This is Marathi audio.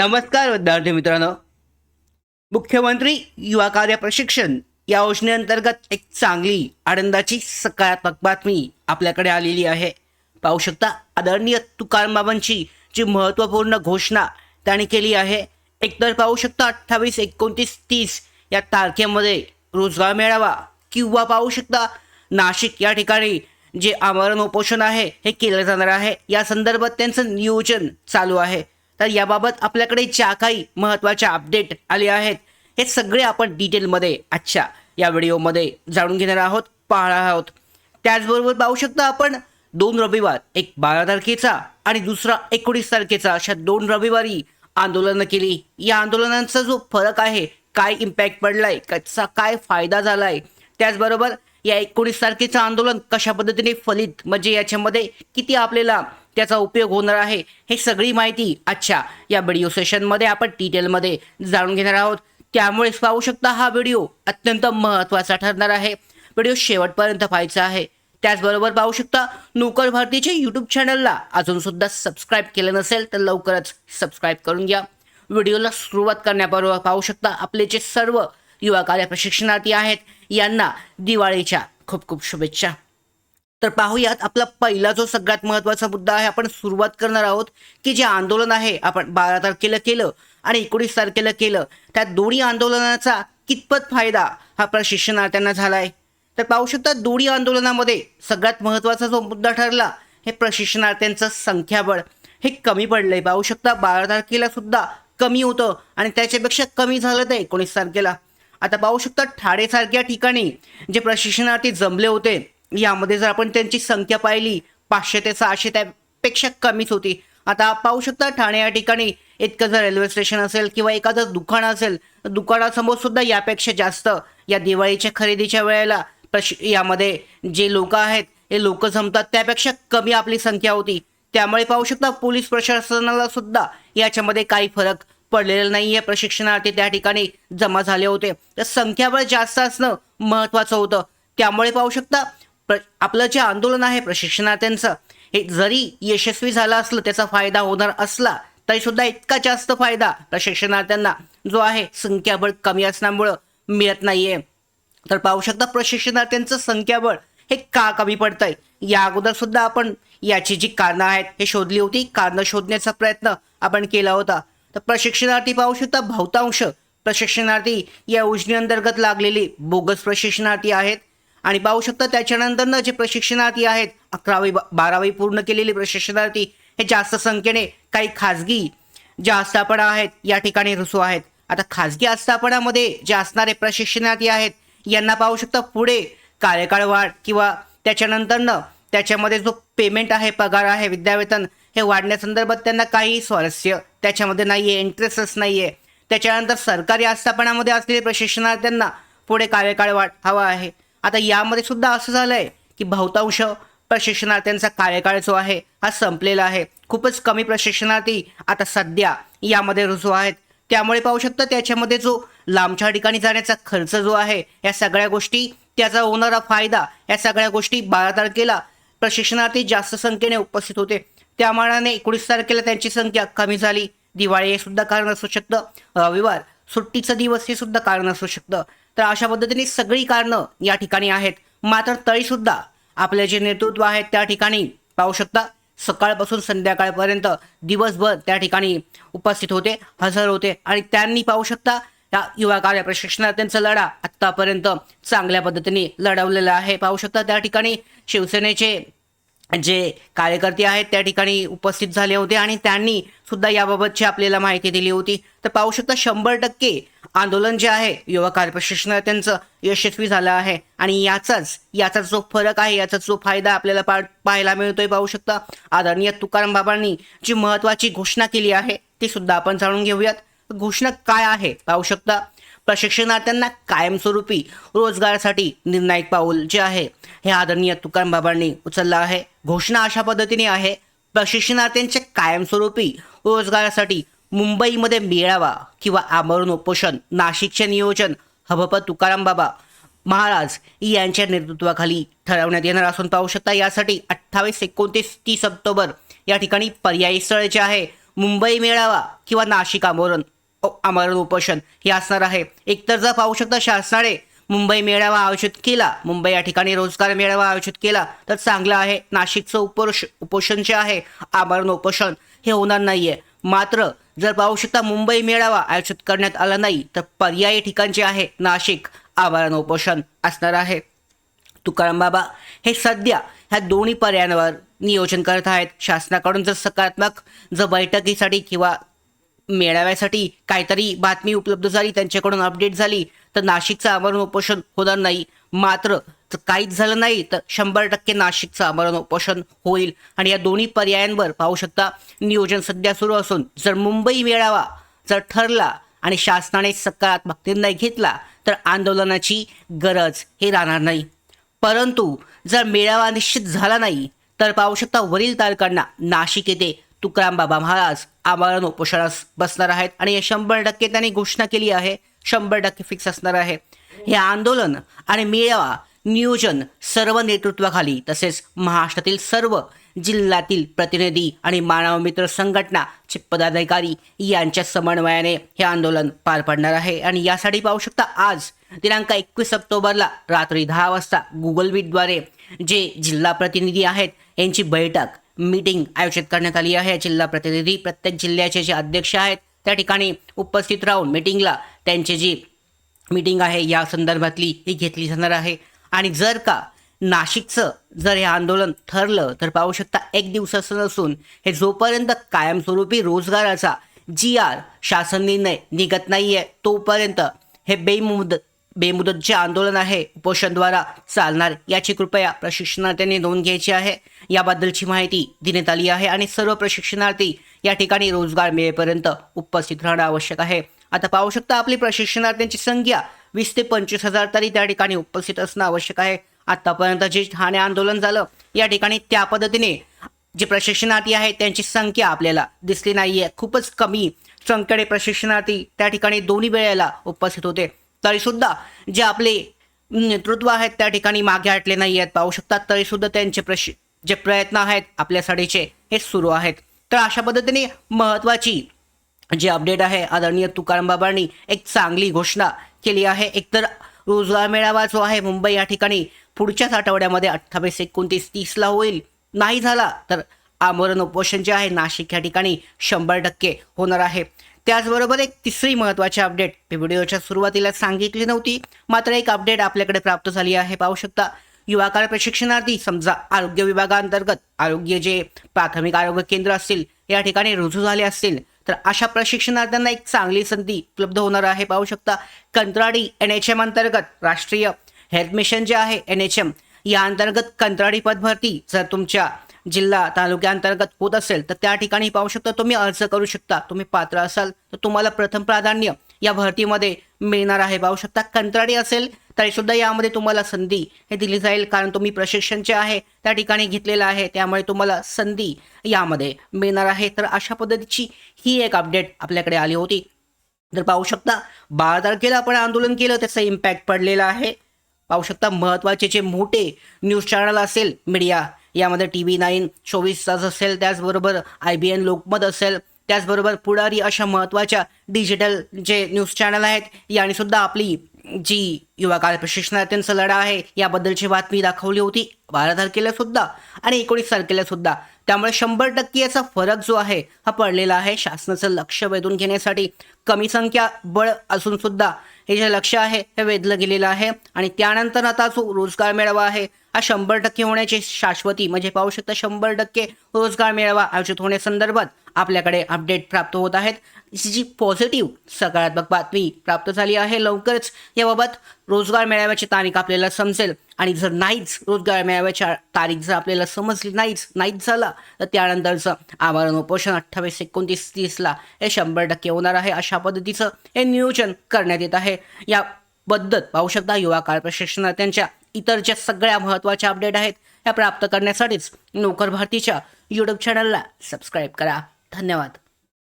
नमस्कार विद्यार्थी मित्रांनो. मुख्यमंत्री युवा कार्य प्रशिक्षण या योजनेअंतर्गत एक चांगली आनंदाची सकारात्मक बातमी आपल्याकडे आलेली आहे. पाहू शकता आदरणीय तुकारामबाबांची जी महत्त्वपूर्ण घोषणा त्यांनी केली आहे. एकतर पाहू शकता अठ्ठावीस एकोणतीस तीस या तारखेमध्ये रोजगार मेळावा किंवा पाहू शकता नाशिक या ठिकाणी जे आमरण उपोषण आहे हे केलं जाणार आहे. या संदर्भात त्यांचं नियोजन चालू आहे. तर याबाबत आपल्याकडे ज्या काही महत्त्वाच्या अपडेट आले आहेत हे सगळे आपण डिटेलमध्ये आजच्या या व्हिडिओमध्ये जाणून घेणार आहोत पाहणार आहोत. त्याचबरोबर पाहू शकता आपण दोन रविवार एक बारा तारखेचा आणि दुसरा एकोणीस तारखेचा अशा दोन रविवारी आंदोलनं केली. या आंदोलनांचा जो फरक आहे काय इम्पॅक्ट पडलाय कसा काय फायदा झालाय त्याचबरोबर या एकोणीस तारखेचं आंदोलन कशा पद्धतीने फलित म्हणजे याच्यामध्ये किती आपल्याला त्याचा उपयोग होणार आहे. हे सगळी माहिती आजच्या या व्हिडिओ सेशनमध्ये आपण डिटेलमध्ये जाणून घेणार आहोत. त्यामुळेच पाहू शकता हा व्हिडिओ अत्यंत महत्त्वाचा ठरणार आहे. व्हिडिओ शेवटपर्यंत पाहायचा आहे. त्याचबरोबर पाहू शकता नोकर भारतीच्या यूट्यूब चॅनलला अजून सुद्धा सबस्क्राईब केलं नसेल तर लवकरच सबस्क्राईब करून घ्या. व्हिडिओला सुरुवात करण्याबरोबर पाहू शकता आपले जे सर्व युवा कार्य प्रशिक्षणार्थी आहेत यांना दिवाळीच्या खूप खूप शुभेच्छा. तर पाहूयात आपला पहिला जो सगळ्यात महत्त्वाचा मुद्दा आहे आपण सुरुवात करणार आहोत की जे आंदोलन आहे आपण बारा तारखेला केलं आणि एकोणीस तारखेला केलं त्या दोन्ही आंदोलनाचा कितपत फायदा हा प्रशिक्षणार्थ्यांना झाला आहे तर पाहू शकता दोन्ही आंदोलनामध्ये सगळ्यात महत्त्वाचा जो मुद्दा ठरला हे प्रशिक्षणार्थ्यांचं संख्याबळ हे कमी पडलंय. पाहू शकता बारा तारखेला सुद्धा कमी होतं आणि त्याच्यापेक्षा कमी झालं तर एकोणीस तारखेला. आता पाहू शकता ठाणेसारख्या ठिकाणी जे प्रशिक्षणार्थी जमले होते यामध्ये जर आपण त्यांची संख्या पाहिली पाचशे ते सहाशे त्यापेक्षा कमीच होती. आता पाहू शकता ठाणे या ठिकाणी इतकं जर रेल्वे स्टेशन असेल किंवा एखादं दुकान असेल तर दुकानासमोर सुद्धा यापेक्षा जास्त. या दिवाळीच्या खरेदीच्या वेळेला प्रश यामध्ये जे लोक आहेत हे लोक जमतात त्यापेक्षा कमी आपली संख्या होती. त्यामुळे पाहू शकता पोलीस प्रशासनाला सुद्धा याच्यामध्ये काही फरक पडलेला नाही आहे प्रशिक्षणार्थी त्या ठिकाणी जमा झाले होते. तर संख्याबळ जास्त असणं महत्त्वाचं होतं. त्यामुळे पाहू शकता प्र आपलं जे आंदोलन आहे प्रशिक्षणार्थ्यांचं हे जरी यशस्वी झालं असलं त्याचा फायदा होणार असला तरी सुद्धा इतका जास्त फायदा प्रशिक्षणार्थ्यांना जो आहे संख्याबळ कमी असल्यामुळं मिळत नाहीये. तर पाहू शकता प्रशिक्षणार्थ्यांचं संख्याबळ हे का कमी पडतंय? या अगोदर सुद्धा आपण याची जी कारणं आहेत हे शोधली होती. कारणं शोधण्याचा प्रयत्न आपण केला होता. तर प्रशिक्षणार्थी पाहू शकता बहुतांश प्रशिक्षणार्थी या योजनेअंतर्गत लागलेली बोगस प्रशिक्षणार्थी आहेत. आणि पाहू शकता त्याच्यानंतरनं जे प्रशिक्षणार्थी आहेत अकरावी बा- बारावी पूर्ण केलेले प्रशिक्षणार्थी हे जास्त संख्येने काही खाजगी ज्या आस्थापना आहेत या ठिकाणी रुसू आहेत. आता खाजगी आस्थापनामध्ये जे असणारे प्रशिक्षणार्थी आहेत यांना पाहू शकता पुढे कार्यकाळ वाढ किंवा त्याच्यानंतरनं त्याच्यामध्ये जो पेमेंट आहे पगार आहे विद्यावेतन हे वाढण्यासंदर्भात त्यांना काही स्वारस्य त्याच्यामध्ये नाही आहे इंटरेस्टच नाही आहे त्याच्यानंतर सरकारी आस्थापनामध्ये असलेले प्रशिक्षणार्थ्यांना पुढे कार्यकाळ वाढ हवा आहे. आता यामध्ये सुद्धा असं झालं आहे की बहुतांश प्रशिक्षणार्थ्यांचा कार्यकाळ जो आहे हा संपलेला आहे. खूपच कमी प्रशिक्षणार्थी आता सध्या यामध्ये रुजू आहेत. त्यामुळे पाहू शकता त्याच्यामध्ये जो लांबच्या ठिकाणी जाण्याचा खर्च जो आहे या सगळ्या गोष्टी त्याचा होणारा फायदा या सगळ्या गोष्टी बारा तारखेला प्रशिक्षणार्थी जास्त संख्येने उपस्थित होते. त्या मानाने एकोणीस तारखेला त्यांची संख्या कमी झाली. दिवाळी हे सुद्धा कारण असू शकतं. रविवार सुट्टीचा दिवस हे सुद्धा कारण असू शकतं. तर अशा पद्धतीने सगळी कारणं या ठिकाणी आहेत. मात्र तरी सुद्धा आपले जे नेतृत्व आहेत त्या ठिकाणी पाहू शकता सकाळपासून संध्याकाळपर्यंत दिवसभर त्या ठिकाणी उपस्थित होते हजर होते आणि त्यांनी पाहू शकता या युवा कार्य प्रशिक्षणार्थ्यांचा लढा आत्तापर्यंत चांगल्या पद्धतीने लढवलेला आहे. पाहू शकता त्या ठिकाणी शिवसेनेचे जे कार्यकर्ते आहेत त्या ठिकाणी उपस्थित झाले होते आणि त्यांनी सुद्धा याबाबतची आपल्याला माहिती दिली होती. तर पाहू शकता शंभर टक्के आंदोलन जे आहे युवा कार्यप्रशिक्षण प्रशिक्षणार्थ्यांचं यशस्वी झालं आहे. आणि याचाच याचा जो फरक आहे याचा जो फायदा आपल्याला पा पाहायला मिळतोय पाहू शकता. आदरणीय तुकाराम बाबांनी जी महत्त्वाची घोषणा केली आहे ती सुद्धा आपण जाणून घेऊयात. घोषणा काय आहे? पाहू शकता. प्रशिक्षणार्थ्यांना कायमस्वरूपी रोजगारासाठी निर्णायक पाऊल जे आहे हे आदरणीय तुकाराम बाबांनी उचललं आहे. घोषणा अशा पद्धतीने आहे. प्रशिक्षणार्थ्यांच्या कायमस्वरूपी रोजगारासाठी मुंबईमध्ये मेळावा किंवा आमरण उपोषण नाशिकचे नियोजन हबप तुकाराम बाबा महाराज यांच्या नेतृत्वाखाली ठरवण्यात येणार असून पाहू शकता यासाठी अठ्ठावीस एकोणतीस तीस ऑक्टोबर या ठिकाणी पर्यायी स्थळ जे आहे मुंबई मेळावा किंवा नाशिक आमरण आमरण उपोषण हे असणार आहे. एकतर जर पाहू शकता शासनाने मुंबई मेळावा आयोजित केला. मुंबई या ठिकाणी रोजगार मेळावा आयोजित केला. तर चांगलं आहे. नाशिकचं उपोष उपोषण जे आहे आमरण उपोषण हे होणार नाहीये. मात्र जर पाहू शकता मुंबई मेळावा आयोजित करण्यात आला नाही तर पर्यायी ठिकाण जे आहे नाशिक आमरण उपोषण असणार आहे. तुकाराम बाबा हे सध्या ह्या दोन्ही पर्यायांवर नियोजन करत आहेत. शासनाकडून जर सकारात्मक जर बैठकीसाठी किंवा मेळाव्यासाठी काहीतरी बातमी उपलब्ध झाली त्यांच्याकडून अपडेट झाली तर नाशिकचं आमरण उपोषण होणार नाही. मात्र जर काहीच झालं नाही तर शंभर टक्के नाशिकचं आमरण उपोषण होईल. आणि या दोन्ही पर्यायांवर पाहू शकता नियोजन सध्या सुरू असून जर मुंबई मेळावा जर ठरला आणि शासनाने सकारात्मक निर्णय घेतला तर आंदोलनाची गरज हे राहणार नाही. परंतु जर मेळावा निश्चित झाला नाही तर पाहू शकता वरील तारखांना नाशिक येथे तुकाराम बाबा महाराज आमरण उपोषणास बसणार आहेत आणि हे शंभर टक्के त्यांनी घोषणा केली आहे शंभर टक्के फिक्स असणार आहे. हे आंदोलन आणि मेळावा नियोजन सर्व नेतृत्वाखाली तसेच महाराष्ट्रातील सर्व जिल्ह्यातील प्रतिनिधी आणि मानव मित्र संघटनाचे पदाधिकारी यांच्या समन्वयाने हे आंदोलन पार पडणार आहे. आणि यासाठी पाहू शकता आज दिनांक एकवीस ऑक्टोबरला रात्री दहा वाजता गुगल मीटद्वारे जे जिल्हा प्रतिनिधी आहेत यांची बैठक मीटिंग आयोजित करण्यात आली आहे. जिल्हा प्रतिनिधी प्रत्येक जिल्ह्याचे जे अध्यक्ष आहेत त्या ठिकाणी उपस्थित राहून मीटिंगला त्यांची जी मीटिंग आहे या संदर्भातली ही घेतली जाणार आहे. आणि जर का नाशिकचं जर हे आंदोलन ठरलं तर पाहू शकता एक दिवसाचं नसून हे जोपर्यंत कायमस्वरूपी रोजगाराचा जी आर शासन निर्णय निघत नाही आहे तोपर्यंत हे बेमुदत बेमुदत जे आंदोलन आहे. उपोषणद्वारा चालणार याची कृपया प्रशिक्षणार्थ्यांनी नोंद घ्यायची आहे. याबद्दलची माहिती देण्यात आली आहे आणि सर्व प्रशिक्षणार्थी या ठिकाणी रोजगार मिळेपर्यंत उपस्थित राहणं आवश्यक आहे. आता पाहू शकता आपली प्रशिक्षणार्थ्यांची संख्या वीस ते पंचवीस हजार तरी त्या ठिकाणी उपस्थित असणं आवश्यक आहे. आतापर्यंत जे ठाणे आंदोलन झालं या ठिकाणी त्या पद्धतीने जे प्रशिक्षणार्थी आहेत त्यांची संख्या आपल्याला दिसली नाहीये. खूपच कमी संख्येने प्रशिक्षणार्थी त्या ठिकाणी दोन्ही वेळेला उपस्थित होते. तरी सुद्धा जे आपले नेतृत्व आहेत त्या ठिकाणी मागे हटले नाही आहेत पाहू शकतात तरी सुद्धा त्यांचे प्रशि जे प्रयत्न आहेत आपल्यासाठीचे हे सुरू आहेत. तर अशा पद्धतीने महत्त्वाची जे अपडेट आहे आदरणीय तुकाराम बाबांनी एक चांगली घोषणा केली आहे. एकतर रोजगार मेळावा जो आहे मुंबई या ठिकाणी पुढच्याच आठवड्यामध्ये अठ्ठावीस एकोणतीस तीसला होईल. नाही झाला तर आमरण उपोषण जे आहे नाशिक या ठिकाणी शंभर टक्के होणार आहे. त्याचबरोबर एक तिसरी महत्त्वाची अपडेट व्हिडिओच्या सुरुवातीला सांगितली नव्हती. मात्र एक अपडेट आपल्याकडे प्राप्त झाली आहे पाहू शकता. युवाकाळ प्रशिक्षणार्थी समजा आरोग्य विभागांतर्गत आरोग्य जे प्राथमिक आरोग्य केंद्र असतील या ठिकाणी रुजू झाले असतील तर अशा प्रशिक्षणार्थ्यांना एक चांगली संधी उपलब्ध होणार आहे. पाहू शकता कंत्राडी एन एच एम अंतर्गत राष्ट्रीय हेल्थ मिशन जे आहे एन एच एम या अंतर्गत कंत्राडी पदभरती जर तुमच्या जिल्हा तालुक्याअंतर्गत होत असेल तर त्या ठिकाणी पाहू शकता तुम्ही अर्ज करू शकता. तुम्ही पात्र असाल तर तुम्हाला प्रथम प्राधान्य या भरतीमध्ये मिळणार आहे. पाहू शकता कंत्राटी असेल तरी सुद्धा यामध्ये तुम्हाला संधी हे दिली जाईल कारण तुम्ही प्रशिक्षण जे आहे त्या ठिकाणी घेतलेलं आहे त्यामुळे तुम्हाला संधी यामध्ये मिळणार आहे. तर अशा पद्धतीची ही एक अपडेट आपल्याकडे आली होती. तर पाहू शकता बारा तारखेला आपण आंदोलन केलं त्याचा इम्पॅक्ट पडलेला आहे. पाहू शकता महत्त्वाचे जे मोठे न्यूज चॅनल असेल मीडिया यामध्ये टी व्ही नाईन चोवीस तास असेल त्याचबरोबर आय बी एन लोकमत असेल त्याचबरोबर पुढारी अशा महत्त्वाच्या डिजिटल जे न्यूज चॅनल आहेत याने सुद्धा आपली जी युवा काळ प्रशिक्षणार्थ्यांचा लढा आहे याबद्दलची बातमी दाखवली होती बारा तारखेला सुद्धा आणि एकोणीस तारखेला सुद्धा. त्यामुळे शंभर टक्के याचा फरक जो आहे हा पडलेला आहे शासनाचं लक्ष वेधून घेण्यासाठी. कमी संख्या बळ असून सुद्धा हे जे लक्ष आहे हे वेधलं गेलेलं आहे. आणि त्यानंतर आता जो रोजगार मेळावा आहे हा शंभर टक्के होण्याची शाश्वती म्हणजे पाहू शकता शंभर टक्के रोजगार मेळावा आयोजित होण्यासंदर्भात आपल्याकडे अपडेट प्राप्त होत आहेत. जी पॉझिटिव्ह सकारात्मक बातमी प्राप्त झाली आहे. लवकरच याबाबत रोजगार मेळाव्याची तारीख आपल्याला समजेल. आणि जर नाहीच रोजगार मेळाव्याच्या तारीख जर आपल्याला समजली नाहीच नाहीच झाला तर त्यानंतरचं आमरण उपोषण अठ्ठावीस एकोणतीस तीसला हे शंभर टक्के होणार आहे अशा पद्धतीचं हे नियोजन करण्यात येत आहे. याबद्दल पाहू शकता युवा काळ प्रशिक्षणार्थ्यांच्या इतर ज्या सगळ्या महत्त्वाच्या अपडेट आहेत. ह्या प्राप्त करण्यासाठीच नोकर भारतीच्या यूट्यूब चॅनलला सबस्क्राईब करा. धन्यवाद.